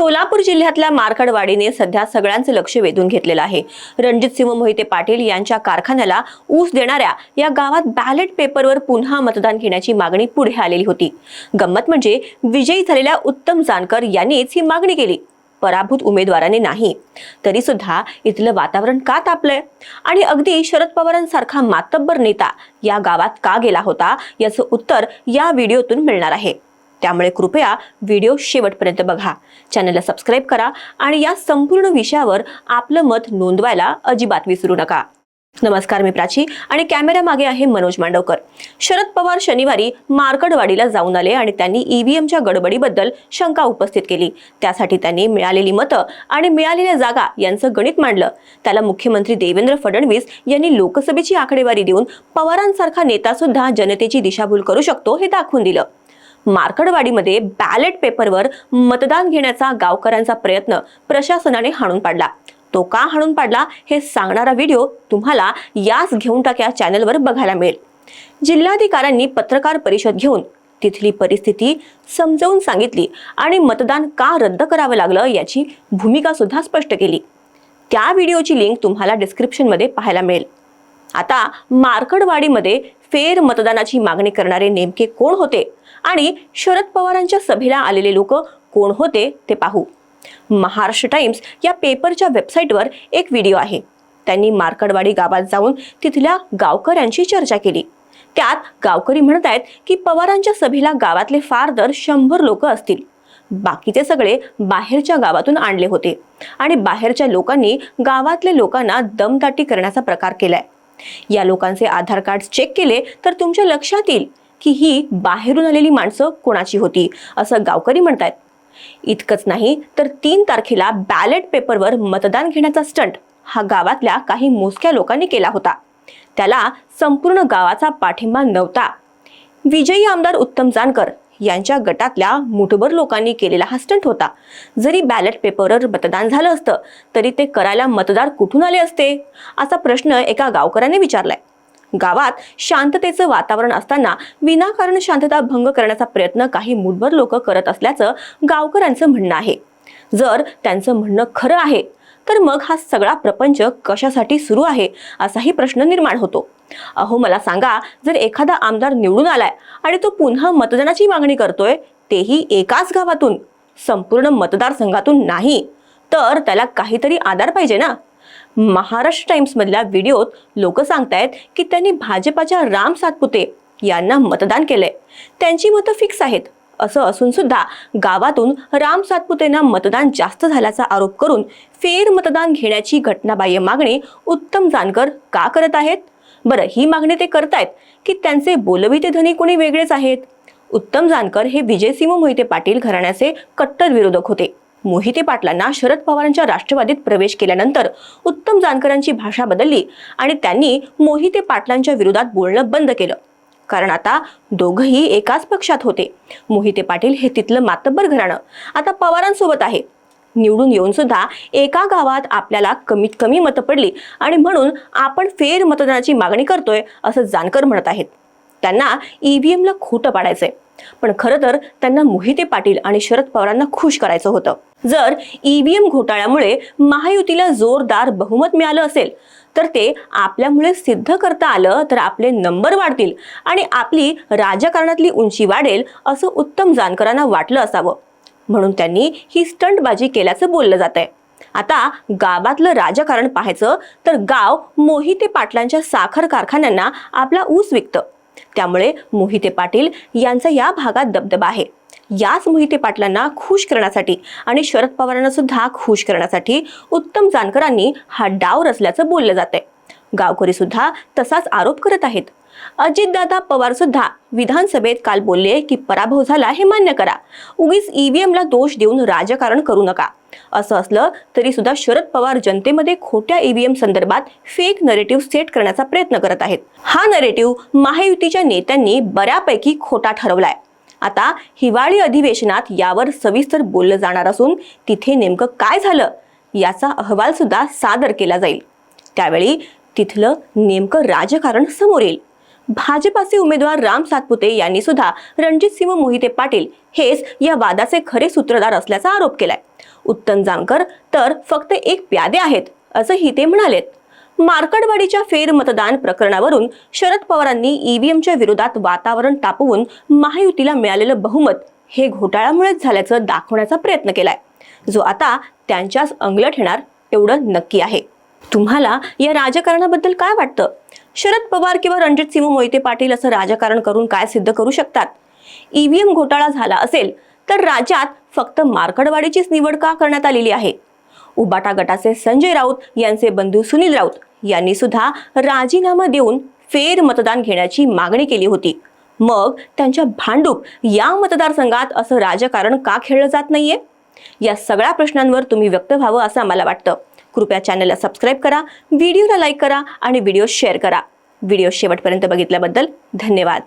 सोलापूर जिल्ह्यातल्या मार्कडवाडीने सध्या सगळ्यांचं लक्ष वेधून घेतलेलं आहे. रणजित सिंह मोहिते पाटील यांच्या कारखान्याला ऊस देणाऱ्या या गावात बॅलेट पेपरवर पुन्हा मतदान घेण्याची मागणी पुढे आलेली होती. गंमत म्हणजे विजयी झालेल्या उत्तम जानकर यांनीच ही मागणी केली. पराभूत उमेदवाराने नाही. तरी सुद्धा इथलं वातावरण का तापलंय? आणि अगदी शरद पवारांसारखा मातब्बर नेता या गावात का गेला होता? याचं उत्तर या व्हिडिओतून मिळणार आहे. त्यामुळे कृपया व्हिडिओ शेवटपर्यंत बघा. चॅनलला सबस्क्राईब करा आणि या संपूर्ण विषयावर आपलं मत नोंदवायला अजिबात विसरू नका. नमस्कार मी प्राची आणि कॅमेरा मागे आहे मनोज मांडवकर. शरद पवार शनिवारी मार्कडवाडीला जाऊन आले आणि त्यांनी ईव्हीएमच्या गडबडीबद्दल शंका उपस्थित केली. त्यासाठी त्यांनी मिळालेली मतं आणि मिळालेल्या जागा यांचं गणित मांडलं. त्याला मुख्यमंत्री देवेंद्र फडणवीस यांनी लोकसभेची आकडेवारी देऊन पवारांसारखा नेता सुद्धा जनतेची दिशाभूल करू शकतो हे दाखवून दिलं. मार्कडवाडीमध्ये बॅलेट पेपरवर मतदान घेण्याचा गावकऱ्यांचा प्रयत्न प्रशासनाने हाणून पाडला. तो का हाणून पाडला हे सांगणारा व्हिडिओ तुम्हाला याच घेऊन टाक या चॅनलवर बघायला मिळेल. जिल्हाधिकाऱ्यांनी पत्रकार परिषद घेऊन तिथली परिस्थिती समजावून सांगितली आणि मतदान का रद्द करावं लागलं याची भूमिका सुद्धा स्पष्ट केली. त्या व्हिडिओची लिंक तुम्हाला डिस्क्रिप्शनमध्ये पाहायला मिळेल. आता मार्कडवाडीमध्ये फेर मतदानाची मागणी करणारे नेमके कोण होते? आणि शरद पवारांच्या सभेला आलेले लोक कोण होते ते पाहू. महाराष्ट्र टाइम्स या पेपरच्या वेबसाईटवर एक व्हिडिओ आहे. त्यांनी मार्कडवाडी गावात जाऊन तिथल्या गावकऱ्यांची चर्चा केली. त्यात गावकरी म्हणत आहेत की पवारांच्या सभेला गावातले फार दर शंभर लोक असतील. बाकीचे सगळे बाहेरच्या गावातून आणले होते. आणि बाहेरच्या लोकांनी गावातल्या लोकांना दमदाटी करण्याचा प्रकार केलाय. या लोकांचे आधार कार्ड चेक केले तर तुमच्या लक्षात येईल की ही बाहेरून आलेली माणसं कोणाची होती असं गावकरी म्हणतायत. इतकंच नाही तर तीन तारखेला बॅलेट पेपरवर मतदान घेण्याचा स्टंट हा गावातल्या काही मोजक्या लोकांनी केला होता. त्याला संपूर्ण गावाचा पाठिंबा नव्हता. विजयी आमदार उत्तम जानकर यांच्या गटातल्या मुठभर लोकांनी केलेला हा स्टंट होता. जरी बॅलेट पेपरवर मतदान झालं असतं तरी ते करायला मतदार कुठून आले असते? असा प्रश्न एका गावकऱ्याने विचारलाय. गावात शांततेचं वातावरण असताना विनाकारण शांतता भंग करण्याचा प्रयत्न काही मुठभर लोक करत असल्याचं गावकऱ्यांचं म्हणणं आहे. जर त्यांचं म्हणणं खरं आहे तर मग हा सगळा प्रपंच कशासाठी सुरू आहे असाही प्रश्न निर्माण होतो. अहो मला सांगा जर एखादा आमदार निवडून आलाय आणि तो पुन्हा मतदानाची मागणी करतोय तेही एकाच गावातून संपूर्ण मतदारसंघातून नाही तर त्याला काहीतरी आधार पाहिजे ना? महाराष्ट्र टाइम्स मधल्या व्हिडिओत लोक सांगतायत की त्यांनी भाजपाच्या राम सातपुते यांना मतदान केलंय. त्यांची मतं फिक्स आहेत. असं असून सुद्धा गावातून राम सातपुतेंना मतदान जास्त झाल्याचा आरोप करून फेर मतदान घेण्याची घटनाबाह्य मागणी उत्तम जानकर का करत आहेत? बरं ही मागणी ते करतायत की त्यांचे बोलविते धनी कोणी वेगळेच आहेत? उत्तम जानकर हे विजयसिंह मोहिते पाटील घराण्याचे कट्टर विरोधक होते. मोहिते पाटलांना शरद पवारांच्या राष्ट्रवादीत प्रवेश केल्यानंतर उत्तम जानकरांची भाषा बदलली आणि त्यांनी मोहिते पाटलांच्या विरोधात बोलणं बंद केलं. कारण आता दोघंही एकाच पक्षात होते. मोहिते पाटील हे तिथलं मातब्बर घराणं. आता पवारांसोबत आहे. निवडून येऊन सुद्धा एका गावात आपल्याला कमीत कमी मतं पडली आणि म्हणून आपण फेर मतदानाची मागणी करतोय असं जानकर म्हणत आहेत. त्यांना ईव्हीएमला खोटं पाडायचंय. पण खरं तर त्यांना मोहिते पाटील आणि शरद पवारांना खुश करायचं होतं. जर ईव्हीएम घोटाळ्यामुळे महायुतीला जोरदार बहुमत मिळालं असेल तर ते आपल्यामुळे सिद्ध करता आलं तर आपले नंबर वाढतील आणि आपली राजकारणातली उंची वाढेल असं उत्तम जानकरांना वाटलं असावं. म्हणून त्यांनी ही स्टंटबाजी केल्याचं बोललं जात आहे आता गावातलं राजकारण पाहायचं तर गाव मोहिते पाटलांच्या साखर कारखान्यांना आपला ऊस विकतं. त्यामुळे मोहिते पाटील यांचा या भागात दबदबा आहे. याच मोहिते पाटलांना खुश करण्यासाठी आणि शरद पवारांना सुद्धा खुश करण्यासाठी उत्तम जानकरांनी हा डाव रचल्याचं बोललं जात आहे गावकरी सुद्धा तसाच आरोप करत आहेत. अजितदादा पवार सुद्धा विधानसभेत काल बोलले की पराभव झाला हे मान्य करा. उगीच ईव्हीएमला दोष देऊन राजकारण करू नका. असं असलं तरी सुद्धा शरद पवार जनतेमध्ये खोट्या ईव्हीएम संदर्भात फेक नरेटिव्ह सेट करण्याचा प्रयत्न करत आहेत. हा नरेटिव्ह महायुतीच्या नेत्यांनी बऱ्यापैकी खोटा ठरवलाय. आता हिवाळी अधिवेशनात यावर सविस्तर बोललं जाणार असून तिथे नेमकं काय झालं याचा अहवाल सुद्धा सादर केला जाईल. त्यावेळी तिथलं नेमकं राजकारण समोर येईल. भाजपाचे उमेदवार राम सातपुते यांनी सुद्धा रणजितसिंह मोहिते पाटील हेच या वादाचे खरे सूत्रधार असल्याचा आरोप केलाय. उत्तम जानकर तर फक्त एक प्यादे आहेत असंही ते म्हणालेत. मार्कडवाडीच्या फेर मतदान प्रकरणावरून शरद पवारांनी ईव्हीएमच्या विरोधात वातावरण तापवून महायुतीला मिळालेलं बहुमत हे घोटाळ्यामुळेच झाल्याचं दाखवण्याचा प्रयत्न केलाय. जो आता त्यांच्याच अंगलट येणार एवढं नक्की आहे. तुम्हाला या राजकारणाबद्दल काय वाटतं? शरद पवार किंवा रणजितसिंह मोहिते पाटील असं राजकारण करून काय सिद्ध करू शकतात? ईव्हीएम घोटाळा झाला असेल तर राज्यात फक्त मार्कडवाडीचीच निवड का करण्यात आलेली आहे? उबाटा गटाचे संजय राऊत यांचे बंधू सुनील राऊत यांनी सुद्धा राजीनामा देऊन फेर मतदान घेण्याची मागणी केली होती. मग त्यांच्या भांडूप या मतदारसंघात असं राजकारण का खेळलं जात नाहीये? या सगळ्या प्रश्नांवर तुम्ही व्यक्त व्हावं असं आम्हाला वाटतं. कृपया चॅनलला सबस्क्राईब करा व्हिडिओला लाईक करा आणि व्हिडिओ शेअर करा. व्हिडिओ शेवटपर्यंत बघितल्याबद्दल धन्यवाद.